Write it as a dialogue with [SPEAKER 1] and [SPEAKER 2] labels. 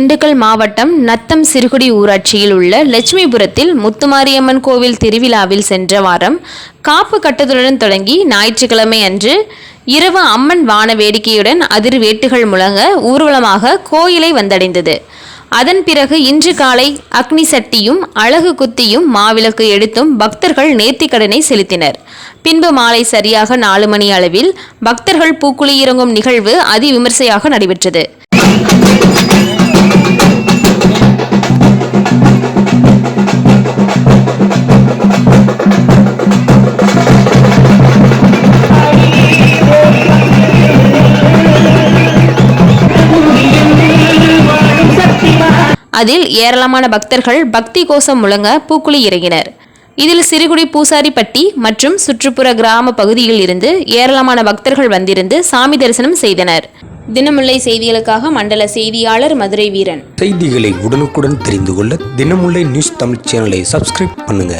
[SPEAKER 1] திண்டுக்கல் மாவட்டம் நத்தம் சிறுகுடி ஊராட்சியில் உள்ள லட்சுமிபுரத்தில் முத்துமாரியம்மன் கோவில் திருவிழாவில் சென்ற வாரம் காப்பு கட்டத்துடன் தொடங்கி ஞாயிற்றுக்கிழமை அன்று இரவு அம்மன் வான வேடிக்கையுடன் அதிர்வேட்டுகள் முழங்க ஊர்வலமாக கோயிலை வந்தடைந்தது. அதன் பிறகு இன்று காலை அக்னி சட்டியும் அழகு குத்தியும் மாவிளக்கு எடுத்தும் பக்தர்கள் நேர்த்திக்கடனை செலுத்தினர். பின்பு மாலை சரியாக நாலு மணி அளவில் பக்தர்கள் பூக்குழி இறங்கும் நிகழ்வு அதிவிமர்சையாக நடைபெற்றது. அதில் ஏராளமான பக்தர்கள் பக்தி கோஷம் முழங்க பூக்குழி இறங்கினர். இதில் சிறுகுடி பூசாரிப்பட்டி மற்றும் சுற்றுப்புற கிராம பகுதியில் இருந்து ஏராளமான பக்தர்கள் வந்திருந்து சாமி தரிசனம் செய்தனர். தினமுல்லை செய்திகளுக்காக மண்டல செய்தியாளர் மதுரை வீரன்.
[SPEAKER 2] செய்திகளை உடனுக்குடன் தெரிந்து கொள்ள தினமுல்லை நியூஸ் தமிழ் சேனலை சப்ஸ்கிரைப் பண்ணுங்க.